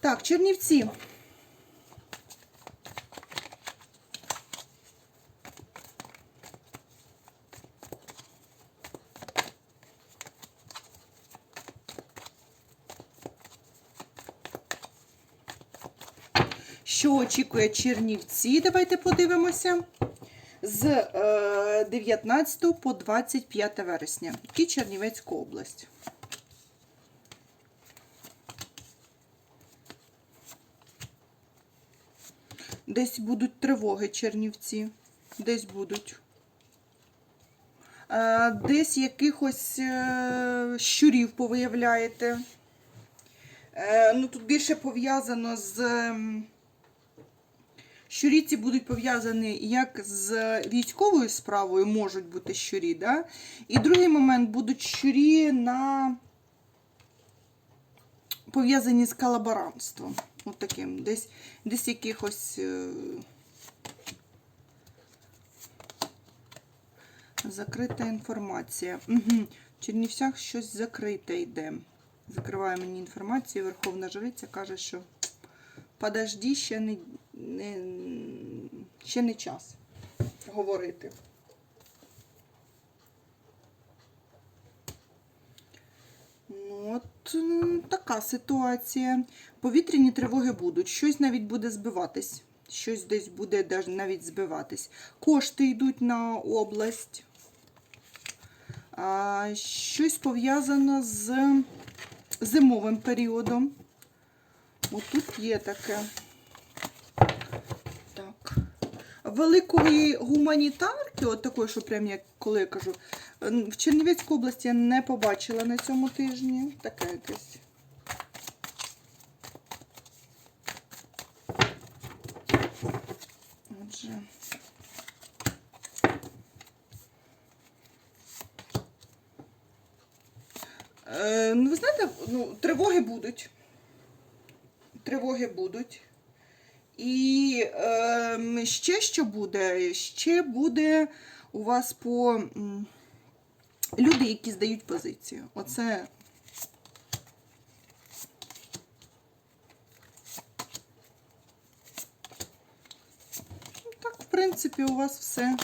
Так, Чернівці. Що очікує Чернівці? Давайте подивимося. З е, 19 по 25 вересня. І Чернівецька область. Десь будуть тривоги Чернівці. Десь будуть. Е, Десь якихось е, щурів повиявляєте. Е, Ну, тут більше пов'язано з. ем, Щурі ці будуть пов'язані як з військовою справою, можуть бути щурі, да? І другий момент будуть щурі на пов'язані з колаборантством. От таким, десь, десь якихось е... закрита інформація. Угу. В Чернівцях щось закрите йде. Закриває мені інформацію. Верховна Жриця каже, що подожди, ще не, не, ще не час говорити. Така ситуація. Повітряні тривоги будуть. Щось навіть буде збиватись. Щось десь буде навіть збиватись. Кошти йдуть на область. Щось пов'язано з зимовим періодом. От тут є таке. Так. Великої гуманітарки, от такої, що прям як коли я кажу, в Чернівецькій області я не побачила на цьому тижні. Таке якесь. Отже. Е, ну, ви знаєте, ну, тривоги будуть. Тривоги будуть. І е, ще що буде? Ще буде у вас по люди, які здають позицію. Оце. Ну, Так, в принципі, у вас все.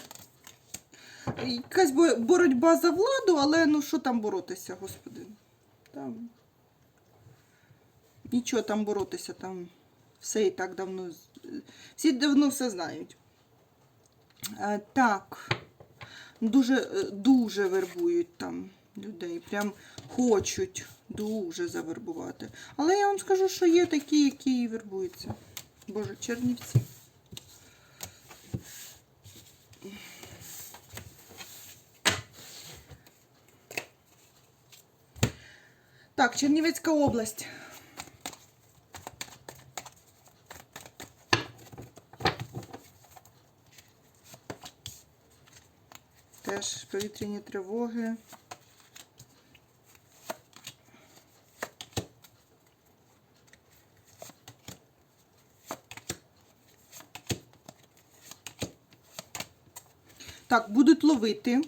Якась боротьба за владу, але ну що там боротися, господи? Там. Нічого там боротися, там все і так давно. Всі давно все знають. Е, так. Дуже, е, дуже вербують там людей. Прям хочуть дуже завербувати. Але я вам скажу, що є такі, які і вербуються. Боже, чернівці. Так, Чернівецька область. Теж повітряні тривоги. Так, будуть ловити.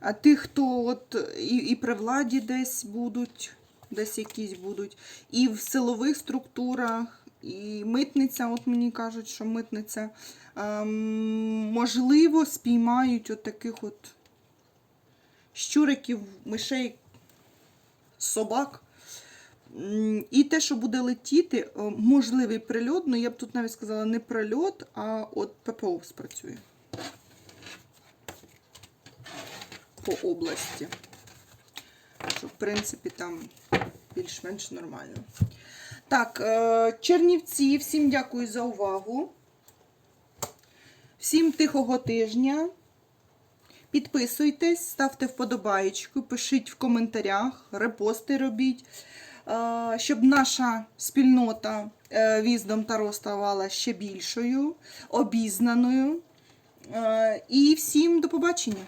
А тих, хто от і, і при владі десь будуть, десь якісь будуть, і в силових структурах, і митниця, от мені кажуть, що митниця, ем, можливо, спіймають от таких от щуриків, мишей, собак. І те, що буде летіти, можливий прильот, ну я б тут навіть сказала не прильот, а от ППО спрацює. по області. Що, в принципі, там більш-менш нормально. Так, е, Чернівці, всім дякую за увагу. Всім тихого тижня. Підписуйтесь, ставте вподобаєчку, пишіть в коментарях, репости робіть, е, щоб наша спільнота е, Віздом Таро ставала ще більшою, обізнаною. І всім до побачення!